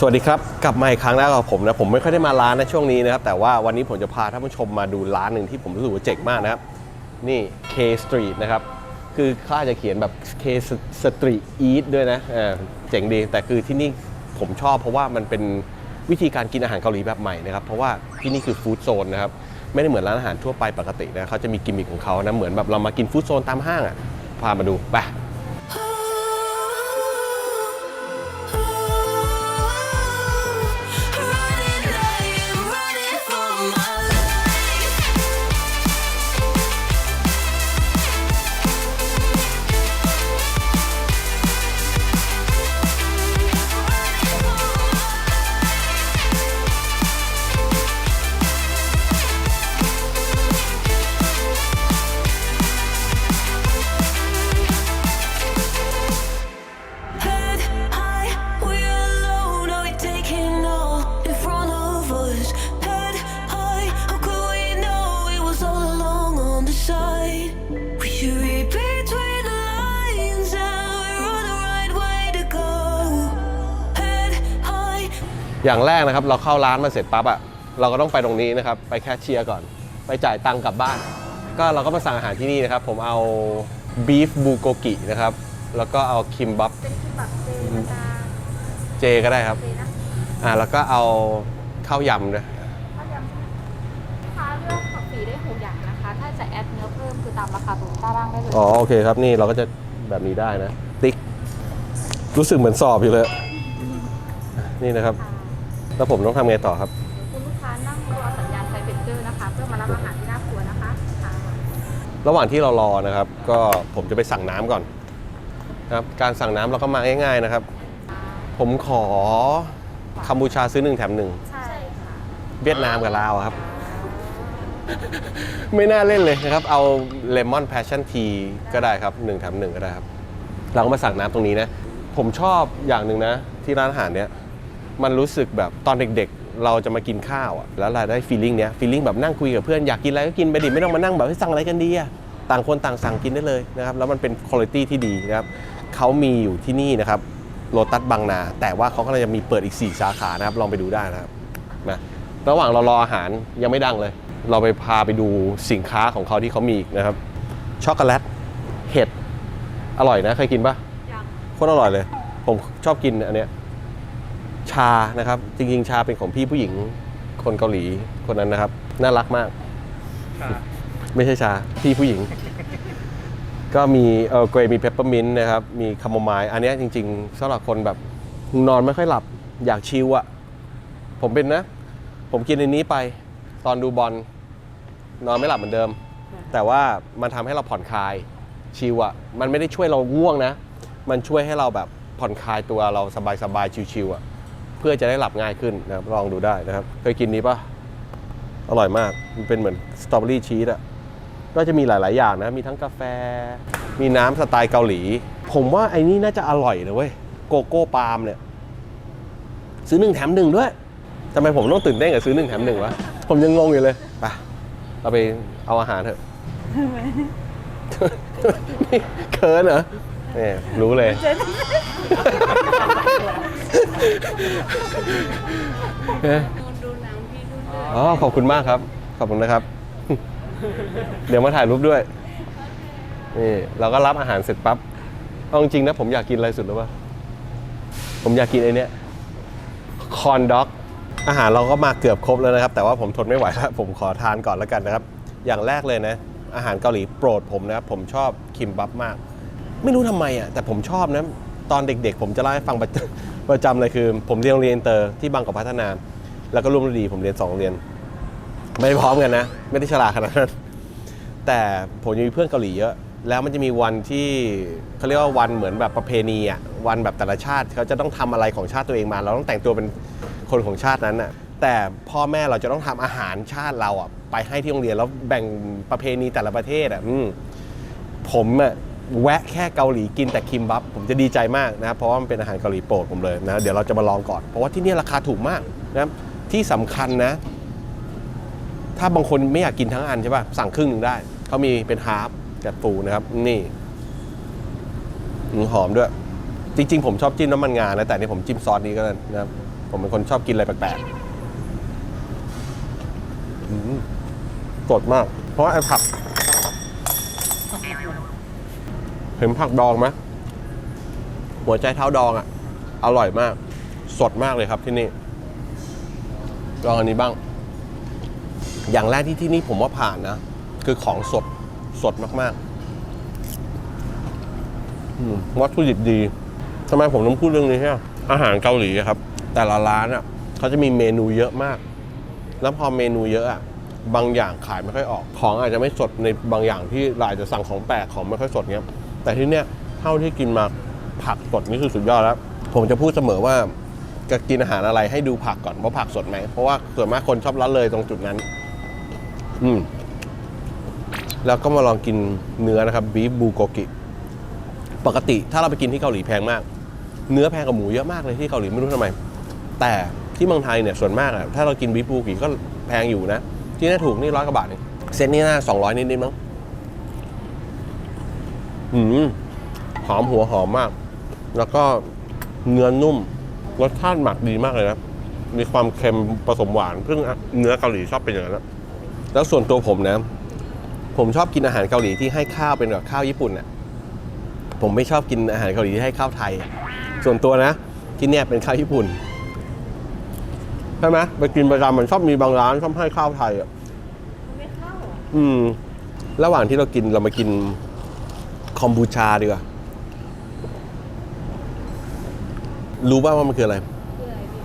สวัสดีครับ กลับมาอีกครั้งแล้วกับผมนะผมไม่ค่อยได้มาร้านนะช่วงนี้นะครับ แต่ว่าวันนี้ผมจะพาท่านผู้ชมมาดูร้านหนึ่งที่ผมรู้สึกว่าเจ๋งมากนะครับ นี่ K Street นะครับ คือขาอาจจะเขียนแบบ K Street Eat ด้วยนะเออเจ๋งดี แต่คือที่นี่ผมชอบเพราะว่ามันเป็นวิธีการกินอาหารเกาหลีแบบใหม่นะครับ เพราะว่าที่นี่คือฟู้ดโซนนะครับ ไม่ได้เหมือนร้านอาหารทั่วไปปกตินะเขาจะมีกิมมิคของเขานะเหมือนแบบเรามากินฟู้ดโซนตามห้างอะพามาดูไป อย่างแรกนะครับ เราเข้าร้านมาเสร็จปั๊บอะเราก็ต้องไปตรงนี้นะครับ ไปแคชเชียร์ก่อน ไปจ่ายตังค์กลับบ้าน ก็เราก็มาสั่งอาหารที่นี่นะครับ ผมเอาบีฟบูโกกินะครับ แล้วก็เอาคิมบับเป็นคิมบับเจธรรมดาเจก็ได้ครับ เจนะอ่าแล้วก็เอาข้าวยำด้วยข้าวยำลูกค้าเลือกผักฝีได้หกอย่างนะคะ ถ้าจะแอดเนื้อเพิ่มคือตามราคาตรงด้านล่างได้เลย อ๋อโอเคครับนี่เราก็จะแบบนี้ได้นะ ติ๊ก รู้สึกเหมือนสอบอยู่เลย นี่นะครับค่ะ แล้วผมต้องทำไงต่อครับ คุณลูกค้านั่งรอสัญญาณไฟเบรกเกอร์นะคะเพื่อมารับอาหารที่หน้าครัวนะคะค่ะระหว่างที่เรารอนะครับ ก็ผมจะไปสั่งน้ำก่อนนะครับการสั่งน้ำเราก็มาง่ายๆนะครับ ผมขอคัมบูชาซื้อหนึ่งแถมหนึ่งใช่ค่ะเวียดนามกับลาวอะครับ ไม่น่าเล่นเลยนะครับ เอาเลมอนแพชชั่นทีก็ได้ครับ1แถม1ก็ได้ครับ เราก็มาสั่งน้ำตรงนี้นะ ผมชอบอย่างหนึ่งนะ ที่ร้านอาหารเนี้ย มันรู้สึกแบบตอนเด็กๆ เราจะมากินข้าวอะแล้วเราได้ฟีลลิ่งเนี้ยฟีลลิ่งแบบนั่งคุยกับเพื่อนอยากกินอะไรก็กินไปดิไม่ต้องมานั่งแบบให้ยสั่งอะไรกันดีอะต่างคนต่างสั่งกินได้เลยนะครับแล้วมันเป็นคุณภาพที่ดีนะครับเขามีอยู่ที่นี่นะครับโลตัสบางนา แต่ว่าเขาก็จะมีเปิดอีก 4 สาขานะครับลองไปดูได้นะครับนะระหว่างเรารออาหารยังไม่ดังเลย เราไปพาไปดูสินค้าของเขาที่เขามีอีกนะครับช็อกโกแลตเห็ดอร่อยนะเคยกินปะยังโคตรอร่อยเลย ผมชอบกินอันเนี้ย ชานะครับ จริงๆ ชาเป็นของพี่ผู้หญิงคนเกาหลีคนนั้นนะครับ น่ารักมาก ไม่ใช่ชา พี่ผู้หญิง ก็มีเออเกรมีเพปเปอร์มินต์นะครับ มีคาโมไมล์อันเนี้ยจริงๆสำหรับคนแบบนอนไม่ค่อยหลับอยากชิลอะผมเป็นนะ ผมกินอันนี้ไป ตอนดูบอลนอนไม่หลับเหมือนเดิม แต่ว่ามันทำให้เราผ่อนคลายชิลอะมันไม่ได้ช่วยเราง่วงนะ มันช่วยให้เราแบบผ่อนคลายตัวเราสบายๆชิวๆอะ เพื่อจะได้หลับง่ายขึ้นนะครับลองดูได้นะครับ เคยกินนี้ปะอร่อยมาก มันเป็นเหมือนสตรอเบอรี่ชีสอะก็จะมีหลาย ๆ อย่างนะ มีทั้งกาแฟ มีน้ำสไตล์เกาหลี ผมว่าไอ้นี่น่าจะอร่อยนะเว้ย โกโก้ปาล์มเนี่ย ซื้อหนึ่งแถมหนึ่งด้วยทำไมผมต้องตื่นเต้นกับซื้อหนึ่งแถมหนึ่งวะ ผมยังงงอยู่เลย ไป เราไปเอาอาหารเถอะเคินเหรอเนี่ยรู้เลย ดูหนังพี่ดูอ๋อขอบคุณมากครับ ขอบคุณนะครับ เดี๋ยวมาถ่ายรูปด้วย นี่เราก็รับอาหารเสร็จปั๊บเอาจริงๆนะผมอยากกินอะไรสุดหรือเปล่า ผมอยากกินไอ้เนี้ยคอนด็อก อาหารเราก็มาเกือบครบแล้วนะครับ แต่ว่าผมทนไม่ไหวแล้วผมขอทานก่อนแล้วกันนะครับ อย่างแรกเลยนะ อาหารเกาหลีโปรดผมนะครับ ผมชอบคิมบับมาก ไม่รู้ทำไมอะแต่ผมชอบนะ ตอนเด็กๆ ผมจะเล่าให้ฟังประจ ประจำเลยคือ ผมเรียนโรงเรียนอินเตอร์ที่บางกอกพัฒนา แล้วก็ร่วมฤดีผมเรียนสองโรงเรียน ไม่ได้พร้อมกันนะ ไม่ได้ฉลาดขนาดนั้น แต่ผมยังมีเพื่อนเกาหลีเยอะ แล้วมันจะมีวันที่เขาเรียกว่าวันเหมือนแบบประเพณีอะวันแบบแต่ละชาติเขาจะต้องทำอะไรของชาติตัวเองมาเราต้องแต่งตัวเป็นคนของชาตินั้นอะแต่พ่อแม่เราจะต้องทำอาหารชาติเราอะไปให้ที่โรงเรียนแล้วแบ่งประเพณีแต่ละประเทศอะอมผมอะ แวะแค่เกาหลีกินแต่คิมบับ ผมจะดีใจมากนะเพราะว่ามันเป็นอาหารเกาหลีโปรดผมเลยนะเดี๋ยวเราจะมาลองก่อน เพราะว่าที่นี่ราคาถูกมากนะที่สำคัญนะ ถ้าบางคนไม่อยากกินทั้งอันใช่ป่ะสั่งครึ่งหนึ่งได้ เขามีเป็นฮาร์ฟกับฟูนะครับ นี่หอมด้วย จริง ๆ ผมชอบจิ้มน้ำมันงานะแต่นี่ผมจิ้มซอสนี้ก็ได้นะครับ ผมเป็นคนชอบกินอะไรแปลกๆสดมาก เพราะว่าไอ้ผัก เห็นผักดองไหมหัวใจเท้าดองอะ่ะ อร่อยมาก สดมากเลยครับที่นี่ลองอันนี้บ้าง อย่างแรกที่ที่นี่ผมว่าผ่านนะ คือของสดสดมากๆวัตถุดิบดีทำไมผมต้องพูดเรื่องนี้ใช่อาหารเกาหลีครับ แต่ละร้านอะเขาจะมีเมนูเยอะมาก แล้วพอเมนูเยอะอะบางอย่างขายไม่ค่อยออก ของอาจจะไม่สดในบางอย่างที่เราอาจจะสั่งของแปลกของไม่ค่อยสดเงี้ย แต่ที่เนี้ยเท่าที่กินมาผักสดนี่คือสุดยอดแล้ว ผมจะพูดเสมอว่าจะกินอาหารอะไรให้ดูผักก่อนว่าผักสดไหมเพราะว่าส่วนมากคนชอบละเลยตรงจุดนั้น อืม แล้วก็มาลองกินเนื้อนะครับบีฟบูโกกิ ปกติถ้าเราไปกินที่เกาหลีแพงมาก เนื้อแพงกว่าหมูเยอะมากเลยที่เกาหลีไม่รู้ทำไม แต่ที่เมืองไทยเนี่ยส่วนมากอะถ้าเรากินบีฟบูโกกิก็แพงอยู่นะ ที่นี่ถูกนี่ร้อยกว่าบาทเองเซตนี้น่าสองร้อยนิดๆมั้ง อืมหอมหัวหอมมาก แล้วก็เนื้อนุ่ม รสชาติหมักดีมากเลยนะ มีความเค็มผสมหวานซึ่งเนื้อเกาหลีชอบเป็นอย่างนั้นนะแล้วส่วนตัวผมนะ ผมชอบกินอาหารเกาหลีที่ให้ข้าวเป็นแบบข้าวญี่ปุ่นน่ะ ผมไม่ชอบกินอาหารเกาหลีที่ให้ข้าวไทย ส่วนตัวนะที่เนี่ยเป็นข้าวญี่ปุ่นใช่ไหมไปกินประจำมันชอบมีบางร้านชอบให้ข้าวไทยอะไม่เข้าอืม ระหว่างที่เรากินเรามากิน คอมบูชาดีกว่า รู้ป่าวว่ามันคืออะไรคืออะไรดี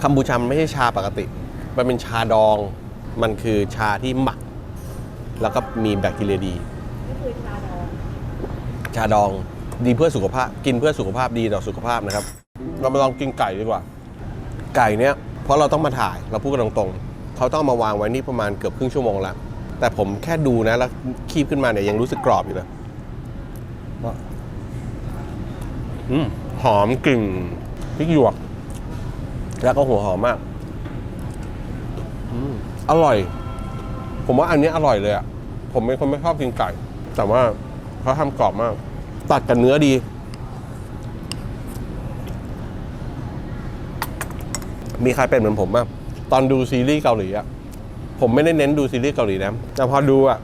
คอมบูชามันไม่ใช่ชาปกติ มันเป็นชาดอง มันคือชาที่หมัก แล้วก็มีแบคทีเรียดีชาดองชาดอง ดีเพื่อสุขภาพ กินเพื่อสุขภาพดีต่อสุขภาพนะครับ เรามาลองกินไก่ดีกว่า ไก่เนี้ยเพราะเราต้องมาถ่าย เราพูดกันตรงๆ เขาต้องมาวางไว้นี่ประมาณเกือบครึ่งชั่วโมงแล้วแต่ผมแค่ดูนะ แล้วคีบขึ้นมาเนี่ยยังรู้สึกกรอบอยู่เลยว่าอืม หอมกลิ่นพริกหยวก แล้วก็หัวหอมมากอร่อย ผมว่าอันนี้อร่อยเลยอะผมเป็นคนไม่ชอบกินไก่ แต่ว่าเขาทำกรอบมาก ตัดกับเนื้อดี มีใครเป็นเหมือนผมบ้างตอนดูซีรีส์เกาหลีอะผมไม่ได้เน้นดูซีรีส์เกาหลีนะแต่พอดูอะ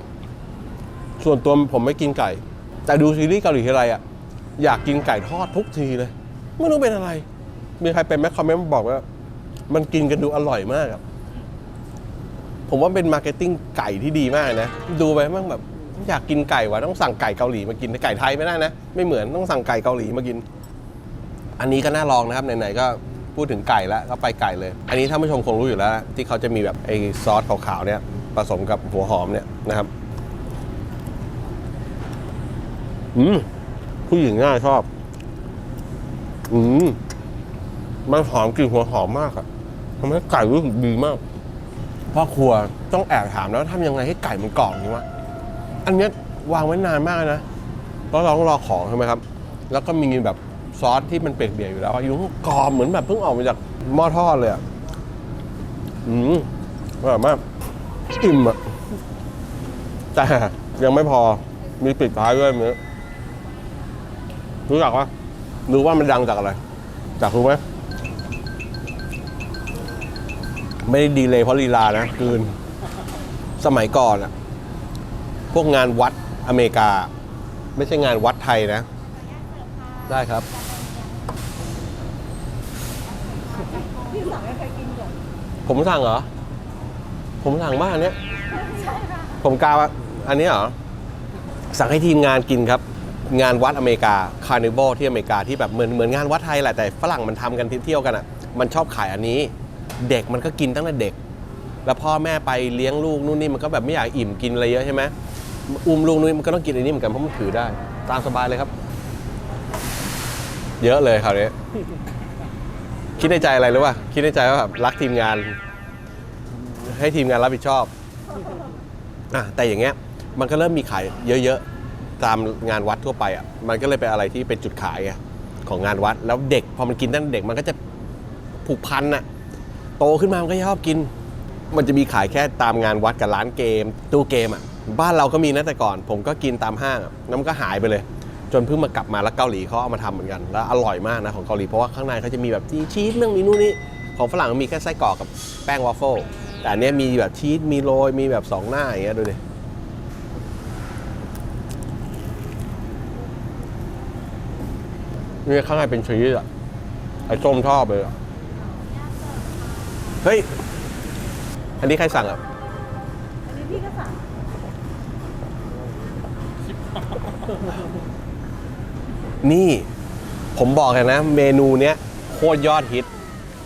ส่วนตัวผมไม่กินไก่ แต่ดูซีรีส์เกาหลีทีไรอะ อยากกินไก่ทอดทุกทีเลย ไม่รู้เป็นอะไร มีใครเป็นไหมคอมเมนต์มาบอกว่า มันกินกันดูอร่อยมากอะผมว่าเป็นมาร์เก็ตติ้งไก่ที่ดีมากนะ ดูไปมั่งแบบอยากกินไก่วะต้องสั่งไก่เกาหลีมากินแต่ไก่ไทยไม่ได้นะ ไม่เหมือนต้องสั่งไก่เกาหลีมากิน อันนี้ก็น่าลองนะครับไหนๆก็พูดถึงไก่แล้วก็ไปไก่เลย อันนี้ท่านผู้ชมคงรู้อยู่แล้ว ที่เขาจะมีแบบไอ้ซอสขาวๆเนี่ยผสมกับหัวหอมเนี่ยนะครับ อืม ผู้หญิงน่าชอบ อืมมันหอมกลิ่นหัวหอมมากอะทำให้ไก่รู้สึกดีมากพ่อครัวต้องแอบถามแล้วทำยังไงให้ไก่มันกรอบนี้วะอันเนี้ยวางไว้นานมากนะแล้วเราต้องรอของใช่ไหมครับ แล้วก็มีแบบซอสที่มันเปียกๆอยู่แล้วอยู่กรอบเหมือนแบบเพิ่งออกมาจากหม้อทอดเลยอะอืมอร่อยมากอิ่มอะแต่ยังไม่พอมีปิดท้ายด้วยมื้อ รู้จักปะรู้ว่ามันดังจากอะไร จากรู้ไหมไม่ได้ดีเลยเพราะลีลานะคืน สมัยก่อนอะพวกงานวัดอเมริกา ไม่ใช่งานวัดไทยนะ ได้ครับ พี่สั่งให้ใครกินก่อนผมสั่งเหรอ ผมสั่งบ้านเนี้ย ผมกาวะอันนี้เหรอ สั่งให้ทีมงานกินครับ งานวัดอเมริกาคาร์นิวัลที่อเมริกาที่แบบเหมือนเหมือนงานวัดไทยแหละแต่ฝรั่งมันทำกันเที่ยวกันอะมันชอบขายอันนี้ เด็กมันก็กินตั้งแต่เด็ก แล้วพ่อแม่ไปเลี้ยงลูกนู่นนี่มันก็แบบไม่อยากอิ่มกินอะไรเยอะใช่ไหมอุ้มลูกนู่นนมันก็ต้องกินอันนี้เหมือนกันเพราะมันถือได้ ตามสบายเลยครับ เยอะเลยคราวนี้คิดในใจอะไรรู้ป่ะคิดในใจว่าแบบรักทีมงาน ให้ทีมงานรับผิดชอบอะแต่อย่างเงี้ยมันก็เริ่มมีขายเยอะๆ ตามงานวัดทั่วไปอะมันก็เลยเป็นอะไรที่เป็นจุดขายของงานวัด แล้วเด็กพอมันกินตั้งแต่เด็กมันก็จะผูกพันอะโตขึ้นมามันก็ชอบกิน มันจะมีขายแค่ตามงานวัดกับร้านเกม ตู้เกมอะบ้านเราก็มีนะแต่ก่อน ผมก็กินตามห้างอะแล้วมันก็หายไปเลย จนเพิ่งมากลับมาแล้วเกาหลีเขาเอามาทำเหมือนกัน แล้วอร่อยมากนะของเกาหลีเพราะว่าข้างในเขาจะมีแบบชีสเรื่องมีนู่นนี่ของฝรั่งมันมีแค่ไส้กรอกกับแป้งวอฟเฟิลแต่อันเนี้ยมีแบบชีสมีโรยมีแบบสองหน้าอย่างเงี้ยดูดิ นี่ข้างในเป็นชีสอะ ไอ้ส้มชอบเลยอะเฮ้ย อันนี้ใครสั่งอะ อันนี้พี่ก็สั่งนี่ผมบอกเลยนะ เมนูเนี้ยโคตรยอดฮิต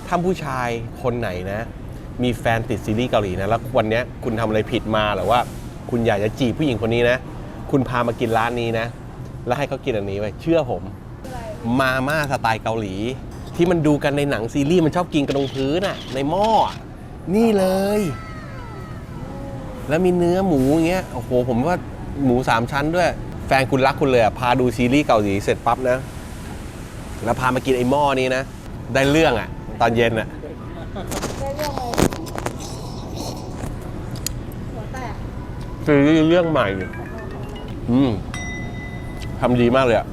ถ้าผู้ชายคนไหนนะ มีแฟนติดซีรีส์เกาหลีนะ แล้ววันเนี้ยคุณทำอะไรผิดมาหรือว่า คุณอยากจะจีบผู้หญิงคนนี้นะ คุณพามากินร้านนี้นะ แล้วให้เขากินอันนี้ไปเชื่อผม มาม่าสไตล์เกาหลี ที่มันดูกันในหนังซีรีส์มันชอบกินกันตรงพื้นอะในหม้ออะนี่เลย แล้วมีเนื้อหมูอย่างเงี้ยโอ้โหผมว่าหมูสามชั้นด้วย แฟนคุณรักคุณเลยอะพาดูซีรีส์เกาหลีเสร็จปั๊บนะ แล้วพามากินไอ้หม้อนี้นะ ได้เรื่องอะตอนเย็นอะได้เรื่องเลยหัวแตกซีรีส์เรื่องใหม่อืมทำดีมากเลยอะ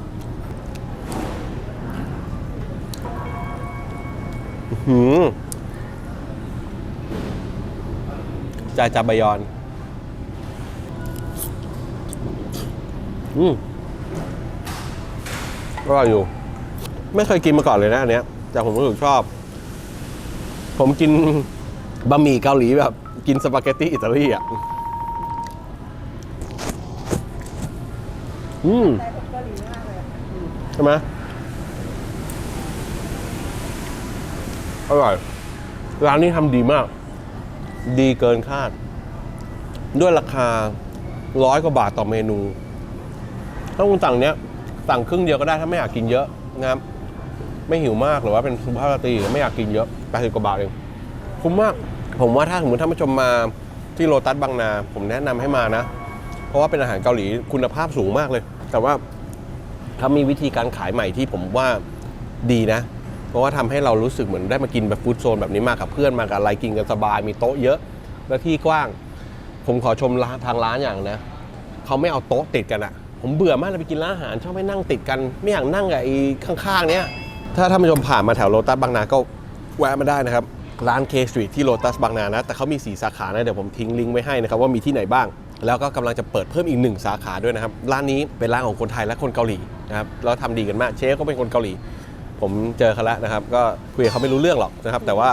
หือจาจาบยอน อืมอร่อยอยู่ ไม่เคยกินมาก่อนเลยนะอันเนี้ย แต่ผมรู้สึกชอบ ผมกินบะหมี่เกาหลีแบบ กินสปาเกตตี้อิตาลีอะ อืมใช่ไหม อร่อย ร้านนี้ทำดีมาก ดีเกินคาด ด้วยราคาร้อยกว่าบาทต่อเมนู ถ้าคุณสั่งเนี้ย สั่งครึ่งเดียวก็ได้ถ้าไม่อยากกินเยอะนะครับไม่หิวมากหรือว่าเป็นสุภาพสตรีไม่อยากกินเยอะ80กว่าบาทเองคุ้มมาก ผมว่าถ้าสมมติท่านผู้ชมมาที่โลตัสบางนา ผมแนะนำให้มานะ เพราะว่าเป็นอาหารเกาหลีคุณภาพสูงมากเลย แต่ว่าเขามีวิธีการขายใหม่ที่ผมว่าดีนะ เพราะว่าทำให้เรารู้สึกเหมือนได้มากินแบบฟู้ดโซนแบบนี้มากับเพื่อนมากับอะไรกินกันสบายมีโต๊ะเยอะและที่กว้าง ผมขอชมทางร้านอย่างนะเขาไม่เอาโต๊ะติดกันอะผมเบื่อมากเลยไปกินร้านอาหารชอบให้นั่งติดกัน ไม่อยากนั่งกับไอ้ข้างๆเนี้ยถ้าท่านผู้ชมผ่านมาแถวโลตัสบางนาก็แวะมาได้นะครับร้านเคสตรีทที่โลตัสบางนานะแต่เขามี 4 สาขานะเดี๋ยวผมทิ้งลิงก์ไว้ให้นะครับว่ามีที่ไหนบ้าง แล้วก็กำลังจะเปิดเพิ่มอีกหนึ่งสาขาด้วยนะครับร้านนี้เป็นร้านของคนไทยและคนเกาหลีนะครับแล้วทำดีกันมากเชฟก็เป็นคนเกาหลี ผมเจอเขาแล้วนะครับ ก็คุยกับเขาไม่รู้เรื่องหรอกนะครับ แต่ว่า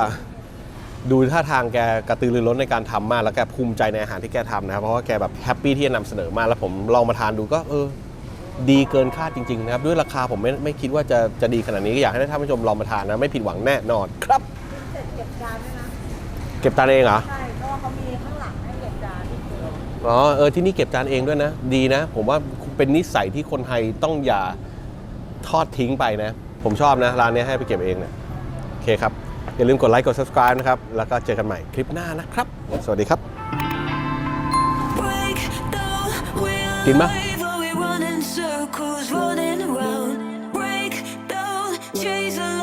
ดูท่าทางแกกระตือรือร้นในการทำมากแล้วแกภูมิใจในอาหารที่แกทำนะครับเพราะว่าแกแบบแฮปปี้ที่จะนำเสนอมากแล้วผมลองมาทานดูก็เออดีเกินคาดจริงๆนะครับด้วยราคาผมไม่ไม่คิดว่าจะจะดีขนาดนี้ก็อยากให้ท่านผู้ชมลองมาทานนะ ไม่ผิดหวังแน่นอนครับเสร็จเก็บจานด้วยนะเก็บจานเองเหรอใช่เพราะว่าเขามีข้างหลังให้เก็บจานที่เกินอ๋อเออที่นี่เก็บจานเองด้วยนะ ดีนะ ผมว่าเป็นนิสัยที่คนไทยต้องอย่าทอดทิ้งไปนะ ผมชอบนะ ร้านนี้ให้ไปเก็บเองเนะี่ยโอเคครับ อย่าลืมกดไลค์กด subscribe นะครับ แล้วก็เจอกันใหม่คลิปหน้านะครับ สวัสดีครับ กินปะ chase a